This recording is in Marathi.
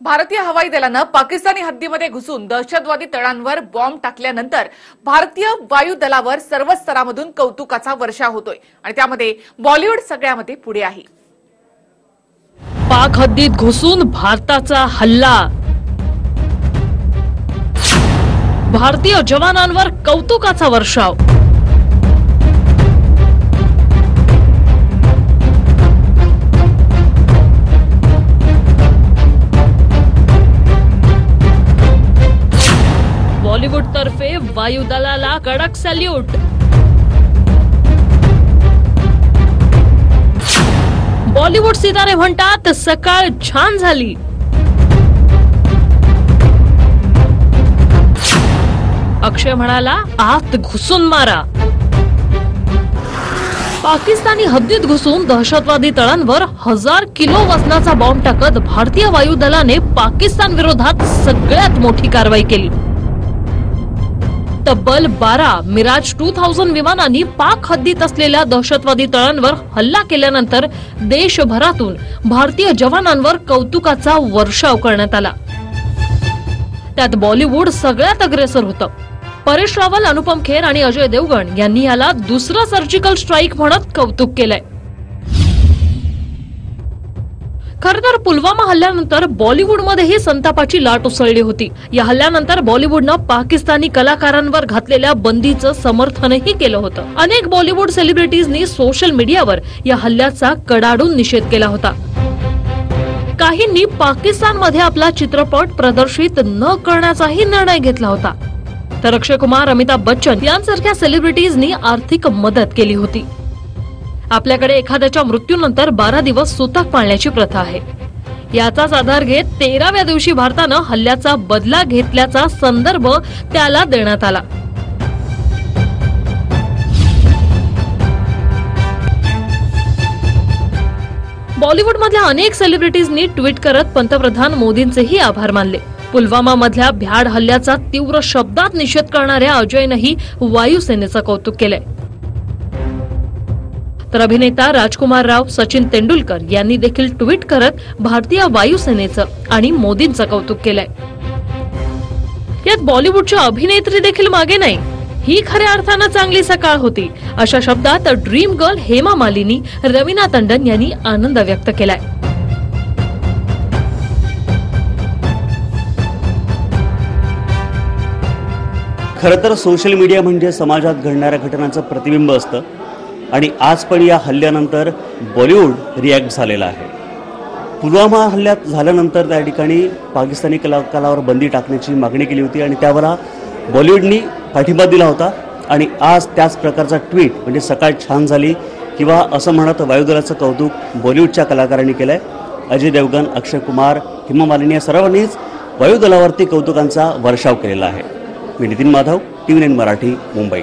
भारतीय हवाई दलानं पाकिस्तानी हद्दीमध्ये घुसून दहशतवादी तळांवर बॉम्ब टाकल्यानंतर भारतीय वायू दलावर सर्व स्तरामधून कौतुकाचा वर्षाव होतोय. आणि त्यामध्ये बॉलिवूड सगळ्यामध्ये पुढे आहे. पाक हद्दीत घुसून भारताचा हल्ला. भारतीय जवानांवर कौतुकाचा वर्षाव. वायुदलाला कडक सल्यूट. बॉलिवूड सितारे म्हणतात सकाळ छान झाली. अक्षय म्हणाला आत घुसून मारा. पाकिस्तानी हद्दीत घुसून दहशतवादी तळांवर हजार किलो वजनाचा बॉम्ब टाकत भारतीय वायुदलाने पाकिस्तान विरोधात सगळ्यात मोठी कारवाई केली. तब्बल बारा मिराज टू थाउजंड विमानांनी पाक हद्दीत असलेल्या दहशतवादी तळांवर हल्ला केल्यानंतर देशभरातून भारतीय जवानांवर कौतुकाचा वर्षाव करण्यात आला. त्यात बॉलिवूड सगळ्यात अग्रेसर होतं. परेश रावल अनुपम खेर आणि अजय देवगण यांनी याला दुसरं सर्जिकल स्ट्राईक म्हणत कौतुक केलंय. खर तर पुलवामा हल्ल्यानंतर बॉलिवूडमध्येही संतापाची लाट उसळली होती. या हल्ल्यानंतर बॉलिवूडनं पाकिस्तानी कलाकारांवर घातलेल्या बंदीचं समर्थनही केलं होतं. अनेक बॉलिवूड सेलिब्रिटीजनी सोशल मीडियावर या हल्ल्याचा कडाडून निषेध केला होता. काहींनी पाकिस्तानमध्ये आपला चित्रपट प्रदर्शित न करण्याचाही निर्णय घेतला होता. तर अक्षय कुमार अमिताभ बच्चन यांसारख्या सेलिब्रिटीजनी आर्थिक मदत केली होती. आपल्याकडे एखाद्याच्या मृत्यूनंतर बारा दिवस सुतक पाळण्याची प्रथा आहे. याचाच आधार घेत तेराव्या दिवशी भारतानं हल्ल्याचा बदला घेतल्याचा संदर्भ त्याला देण्यात आला. बॉलिवूडमधल्या अनेक सेलिब्रिटीजनी ट्विट करत पंतप्रधान मोदींचेही आभार मानले. पुलवामा मधल्या भ्याड हल्ल्याचा तीव्र शब्दात निषेध करणाऱ्या अजयनंही वायुसेनेचं कौतुक केलंय. तर अभिनेता राजकुमार राव सचिन तेंडुलकर यांनी देखील ट्विट करत भारतीय वायुसेनेचं आणि मोदींचं कौतुक केलंय. यात बॉलिवूडच्या अभिनेत्री देखील मागे नाही. ही खऱ्या अर्थानं चांगली सकाळ होती. अशा शब्दात ड्रीम गर्ल हेमा मालिनी रवीना टंडन यांनी आनंद व्यक्त केलाय. खरं तर सोशल मीडिया म्हणजे समाजात घडणाऱ्या घटनांचं प्रतिबिंब असतं. आणि आज पण या हल्ल्यानंतर बॉलिवूड रिॲक्ट झालेला आहे. पुलवामा हल्ल्यात झाल्यानंतर त्या ठिकाणी पाकिस्तानी कलाकारावर बंदी टाकण्याची मागणी केली होती आणि त्यावर बॉलिवूडनी पाठिंबा दिला होता आणि आज त्याच प्रकारचा ट्विट म्हणजे सकाळ छान झाली किंवा असं म्हणत वायुदलाचं कौतुक बॉलिवूडच्या कलाकारांनी केलं आहे अजय देवगन अक्षय कुमार हेमा मालिनी या सर्वांनीच वायुदलावरती कौतुकांचा वर्षाव केलेला आहे. मी Nitin Madhav T V nine Marathi Mumbai.